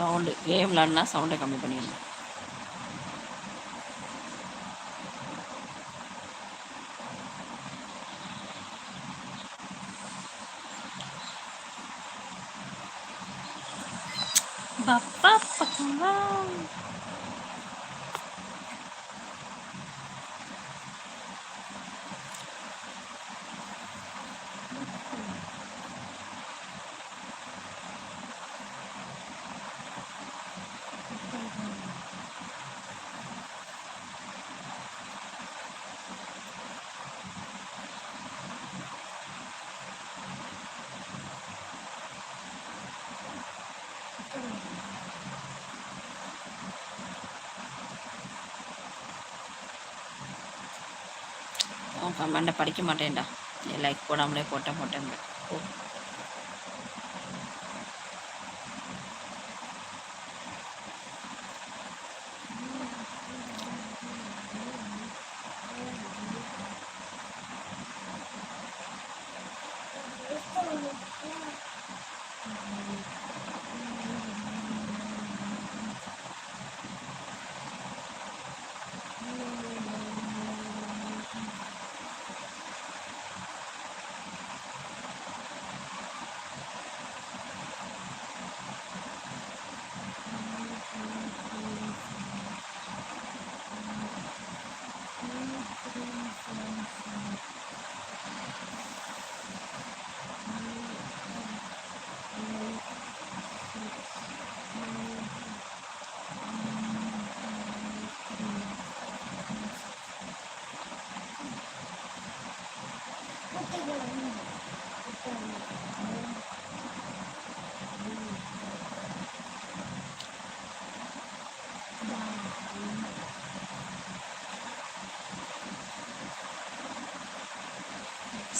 Sound game விளாட்னா சவுண்டை கம்மி பண்ணிடணும். Papa, கமெண்டை படிக்க மாட்டேன்டா. லைக் போடாமலே போட்டேன் போட்டேன் ஓ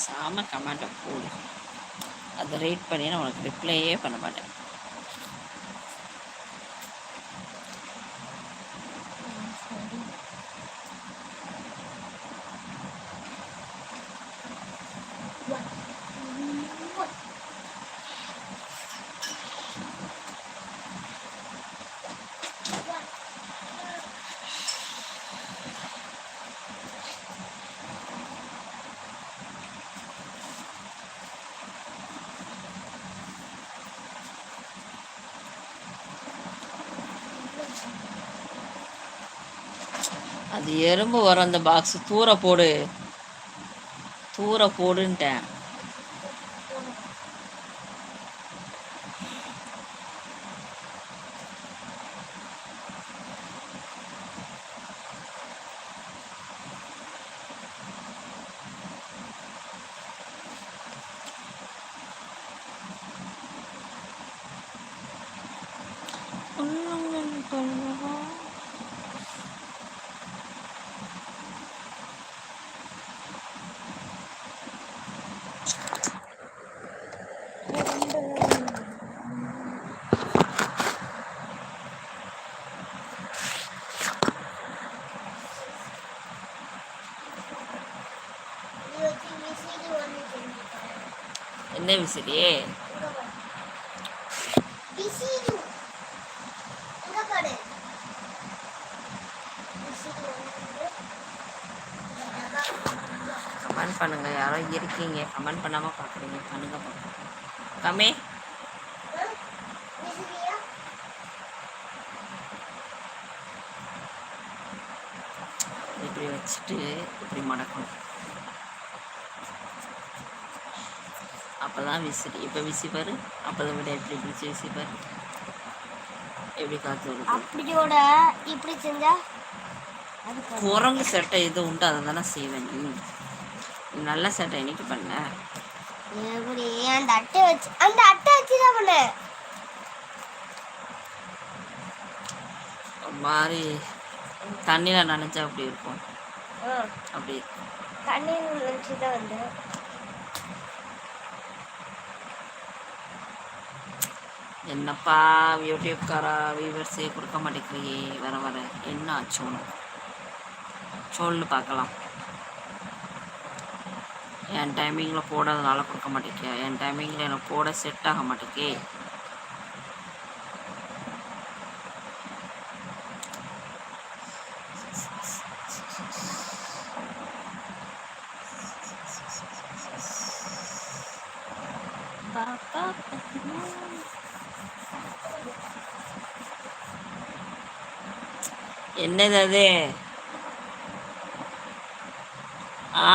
சாம கமெண்ட்டை போடு. அதை ரீட் பண்ணி நான் உனக்கு ரிப்ளையே பண்ண மாட்டேன். அது எறும்பு வரும் அந்த பாக்ஸ் தூர போடு. தூர போடுன்ட்டேன். என்ன விசிறி கமெண்ட் பண்ணுங்க. யாரோ இருக்கீங்க. கமெண்ட் பண்ணாம பாக்குறீங்க. பண்ணுங்க. கமே. இப்படி வச்சுட்டு இப்படி மடக்கணும். அப்பதான் விசிறி இப்போ விசி பாரு. அப்பதான் விட எப்படி பிடிச்சி விசி பாரு. எப்படி காத்து வருது. அப்படியோட இப்படி செஞ்சா? குரங்கு சட்டை எது உண்டு அதை தானே செய்வேன் நீ. நல்ல சட்டை இன்னைக்கு பண்ண. எப்படி அந்த அட்டை வச்சு அந்த அட்டை வச்சு தான் பண்ண மாதிரி தண்ணியில் நனைஞ்சா அப்படி இருக்கும். அப்படி தண்ணி வச்சு தான் வந்து என்னப்பா யூடியூப்காரா வியூவர்ஸே கொடுக்க மாட்டேங்கிறியே வர வர. என்ன ஆச்சு உனக்கு? சொல்லு பார்க்கலாம். என் டைமிங்கில் போடாதனால கொடுக்க மாட்டேங்கியா என் டைமிங்கில் எனக்கு போட செட் ஆக மாட்டேங்கே Bye. என்னது அது? ஆ?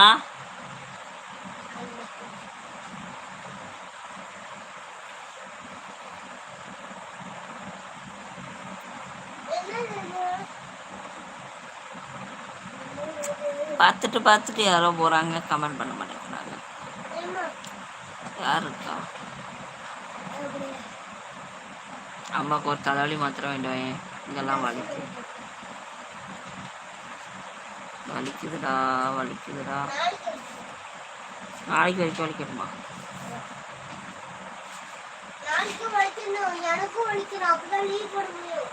பார்த்துட்டு பார்த்துட்டு யாரோ போகிறாங்க கமெண்ட் பண்ண மாட்டேங்கிறாங்க. யார் இருக்கா? அம்மாவுக்கு ஒரு தலைவலி மாத்திரம் வேண்டுவேன் இதெல்லாம் வலிக்கு. வலிக்குதுடா வலிக்குதுடா. நாளைக்கு வரைக்கும் வலிக்கணுமா. எனக்கும் வலிக்கணும். அப்பதான் லீவ் போட முடியும்.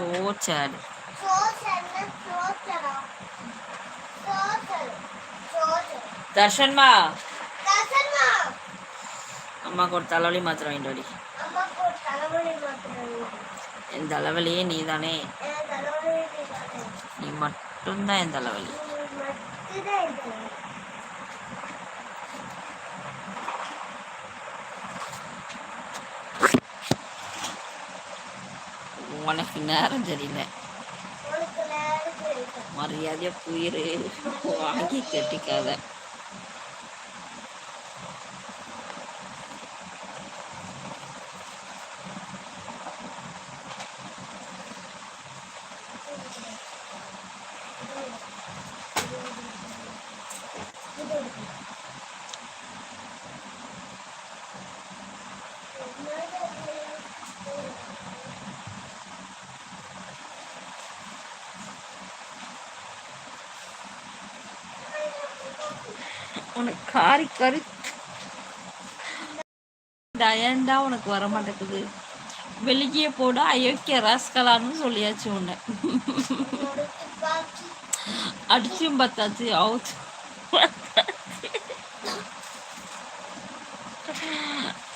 சோ சேடு தர்ஷன்மா அம்மாவுக்கு ஒரு தலைவலி மாத்திரம் வேண்டுவடி அம்மாக்கு ஒரு தலைவலி மாத்திரம் என் தலைவலியே நீ தானே நீ மட்டும்தான் என் தலைவலி நீ மட்டும்தான் என் தலைவலி. உனக்கு நேரம் சரியில்லை மரியாதையாக நேரம் வாங்கி கட்டிக்காத. உனக்கு காரி கரு. டயன்டா உனக்கு வர மாட்டேங்குது வெளியே போட அயோக்கிய ராஸ்கலான்னு சொல்லியாச்சு உன்னை. அடிச்சும் பார்த்தாச்சு அவுச்சு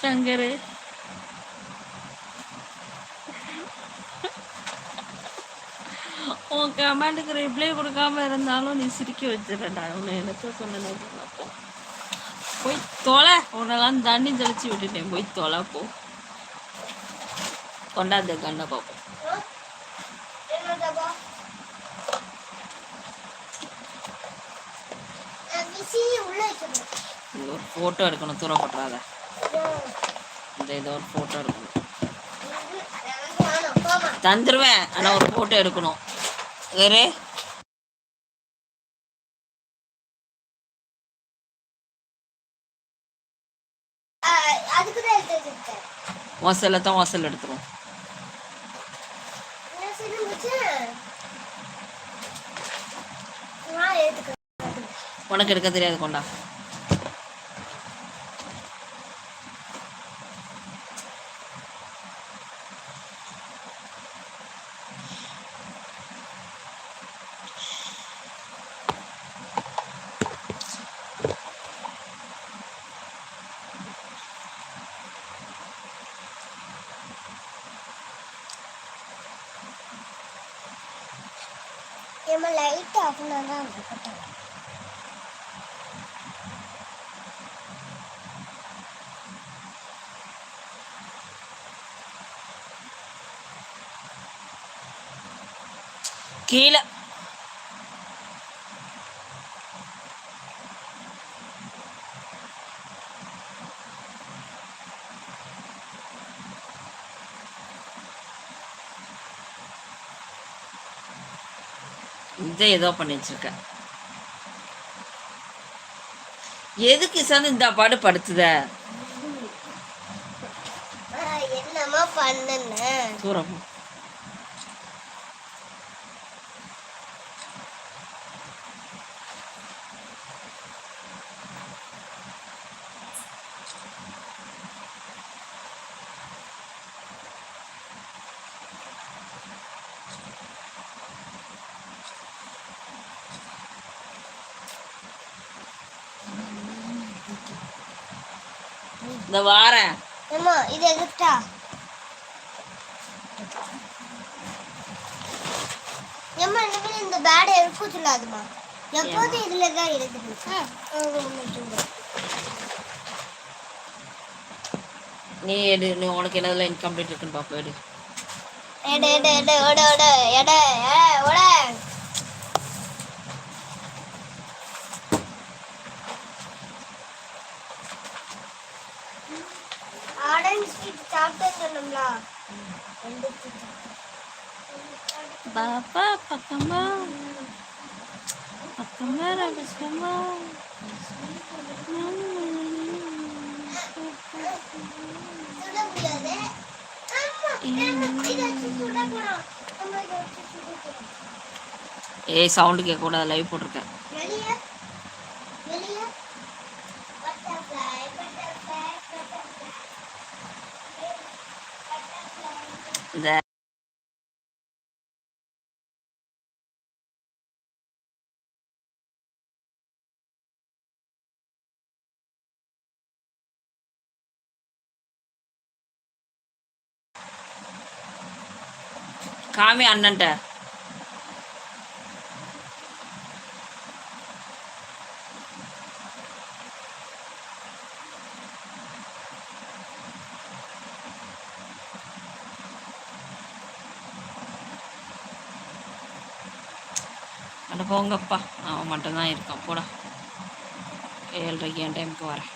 சங்கரு உன் கமெண்ட்டுக்கு ரிப்ளை கொடுக்காம இருந்தாலும் நீ சிரிக்க வச்சிடடா உன்னை எனக்கு சொன்னேன் அப்போ போய் தொலை. உன்னெல்லாம் தண்ணி தெளிச்சு விட்டுட்டேன். போய் தொலை போ. கொண்டாந்த கண்ணை பார்ப்போம் ஒரு ஃபோட்டோ எடுக்கணும். தூரம் போட்டுறாத. இந்த இதோ ஒரு ஃபோட்டோ எடுக்கணும். தந்துருவேன். ஆனால் ஒரு ஃபோட்டோ எடுக்கணும். வேறு? வாசல்ல தான் வாசல் எடுத்துரும் உனக்கு எடுக்க தெரியாது கொண்டா. நம்ம லைட் ஆஃப் பண்ணாதான் கீழே. இதை ஏதோ பண்ணி வச்சிருக்க எதுக்கு சார் இந்த பாடு படுத்துத? ஆ, என்னம்மா பண்ணுன? தூரம். இந்த வாரேன். அம்மா இது எதுக்குடா அம்மா இனிமேல் இந்த பேட் எடுக்க சொல்லாதுமா எப்போதும் இதுல தான் இருக்குது. நீ எடு நீ உனக்கு என்னதுல இன்கம்ப்ளீட் இருக்குன்னு பாப்பா எடு. எட எட எட எட ஓட எட ஓட சாப்பிட்டேன்னு சொன்னோம்ல பாப்பா பக்கமா? பக்கமா ரகசியமா? ஏய் சவுண்டு கேட்க கூடாது லைவ் போட்டிருக்கேன் இந்த காமி அண்ணன்ட்ட அட போங்கப்பா. அவன் மட்டும்தான் இருக்கான். போடா. ஏழரைக்கு என் டைமுக்கு வரேன்.